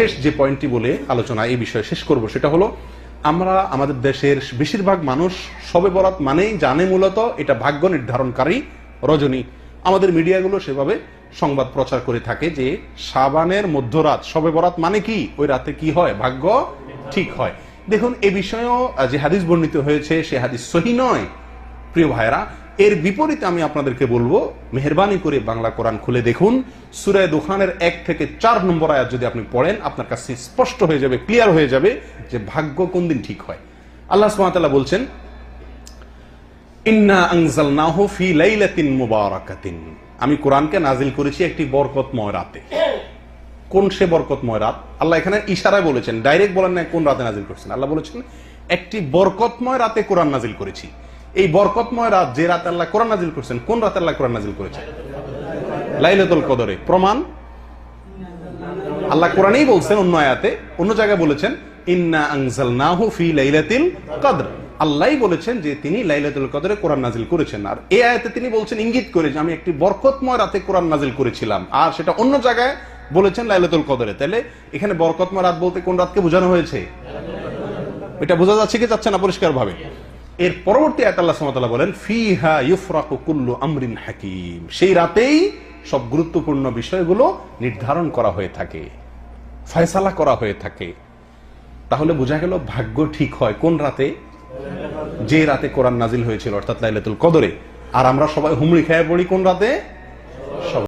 শেষ যে পয়েন্টটি বলে আলোচনা এই বিষয়ে শেষ করব, সেটা হলো আমরা আমাদের দেশের বেশিরভাগ মানুষ সবে বরাত মানেই জানে মূলত এটা ভাগ্য নির্ধারণকারী রজনী। আমাদের মিডিয়াগুলো সেভাবে সংবাদ প্রচার করে থাকে যে সাবানের মধ্যরাত সবে বরাত মানে কি? ওই রাতে কি হয়? ভাগ্য ঠিক হয়। দেখুন, এ বিষয়েও যে হাদিস বর্ণিত হয়েছে, সে হাদিস সহি নয়। প্রিয় ভাইরা এর বিপরীতে আমি আপনাদেরকে বলব, মেহরবানি করে বাংলা কোরআন খুলে দেখুন। সুরায় দোকানের এক থেকে চার নম্বর আয়াত যদি আপনি পড়েন, আপনার কাছে স্পষ্ট হয়ে যাবে ক্লিয়ার হয়ে যাবে যে ভাগ্য কোন দিন ঠিক হয়। আল্লাহ সুবহানাহু বলছেন আমি কোরআনকে নাজিল করেছি একটি বরকতময় রাতে। কোন সে বরকতময় রাত? আল্লাহ এখানে ইশারায় বলেছেন, ডাইরেক্ট বলেন না কোন রাতে নাজিল করেছেন। আল্লাহ বলেছেন, একটি বরকতময় রাতে কোরআন নাজিল করেছি। এই বরকতময় রাত যে রাত আল্লাহ কোরআন নাজিল করেছেন, কোন রাত আল্লাহ কোরআন নাজিল করেছেন লাইলাতুল কদরে। প্রমাণ? আল্লাহ কোরআনেই বলছেন অন্য আয়াতে, অন্য জায়গায় বলেছেন, ইন্না আনজালনাহু ফি লাইলাতিল কদর। আল্লাহই বলেছেন যে তিনি লাইলাতুল কদরে কোরআন নাজিল করেছেন। আর এই আয়াতে তিনি বলছেন, ইঙ্গিত করে যে আমি একটি বরকতময় রাতে কোরআন নাজিল করেছিলাম। আর সেটা অন্য জায়গায় বলেছেন লাইলাতুল কদরে। তাহলে এখানে বরকতময় রাত বলতে কোন রাতকে বোঝানো হয়েছে? এটা বোঝা যাচ্ছে কি যাচ্ছে না পরিষ্কার ভাবে এর পরবর্তী আয়াত আল্লাহ সুবহানাহু ওয়া তাআলা বলেন, ফিহা ইউফরাকু আমরিন হাকিম। সেই রাতেই সব গুরুত্বপূর্ণ বিষয়গুলো নির্ধারণ করা হয়ে থাকে, ফয়সালা করা হয়ে থাকে। তাহলে বোঝা গেল ভাগ্য ঠিক হয় কোন রাতে? যে রাতে কোরআন নাজিল হয়েছিল, অর্থাৎ লাইলাতুল কদরে। আর আমরা সবাই হুমড়ি খেয়ে পড়ি কোন রাতে?